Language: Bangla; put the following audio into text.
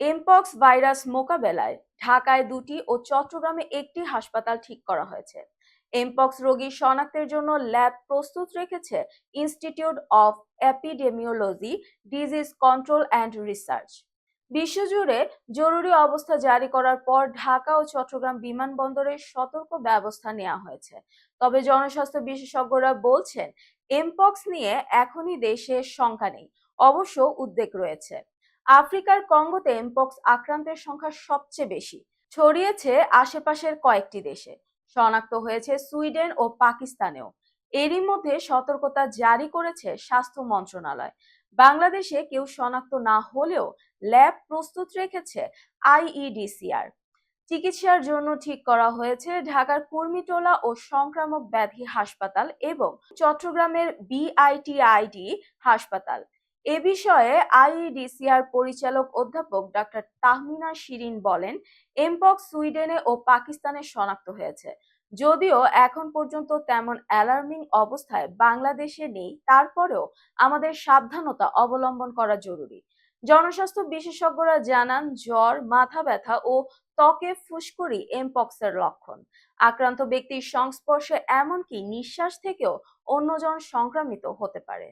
এমপক্স ভাইরাস মোকাবেলায় ঢাকায় দুটি ও চট্টগ্রামে একটি হাসপাতাল ঠিক করা হয়েছে। এমপক্স রোগী শনাক্তের জন্য ল্যাব প্রস্তুত রেখেছে Institute of Epidemiology Disease Control and Research বিশ্বজুড়ে জরুরি অবস্থা জারি করার পর ঢাকা ও চট্টগ্রাম বিমানবন্দরে সতর্ক ব্যবস্থা নেওয়া হয়েছে। তবে জনস্বাস্থ্য বিশেষজ্ঞরা বলছেন এমপক্স নিয়ে এখনই দেশে শঙ্কা নেই। অবশ্য উদ্বেগ রয়েছে। আফ্রিকার কঙ্গোতে এমপক্স আক্রান্তের সংখ্যা সবচেয়ে বেশি। ছড়িয়েছে আশেপাশের কয়েকটি দেশে। শনাক্ত হয়েছে সুইডেন ও পাকিস্তানেও। এরই মধ্যে সতর্কতা জারি করেছে স্বাস্থ্য মন্ত্রণালয়। বাংলাদেশে কেউ শনাক্ত না হলেও ল্যাব প্রস্তুত রেখেছে আইইডিসিআর চিকিৎসার জন্য ঠিক করা হয়েছে ঢাকার কুর্মিটোলা ও সংক্রামক ব্যাধি হাসপাতাল এবং চট্টগ্রামের বিআইটিআইডি হাসপাতাল। এ বিষয়ে আইইডিসিআর পরিচালক অধ্যাপক ডক্টর তাহমিনা শিরিন বলেন এমপক্স সুইডেনে ও পাকিস্তানে শনাক্ত হয়েছে। যদিও এখন পর্যন্ত তেমন অ্যালার্মিং অবস্থায় বাংলাদেশে নেই, তারপরেও আমাদের সাবধানতা অবলম্বন করা জরুরি। জনস্বাস্থ্য বিশেষজ্ঞরা জানান, জ্বর, মাথা ব্যথা ও ত্বকে ফুসকুড়ি এমপক্সের লক্ষণ। আক্রান্ত ব্যক্তির সংস্পর্শে এমনকি নিঃশ্বাস থেকেও অন্যজন সংক্রামিত হতে পারে।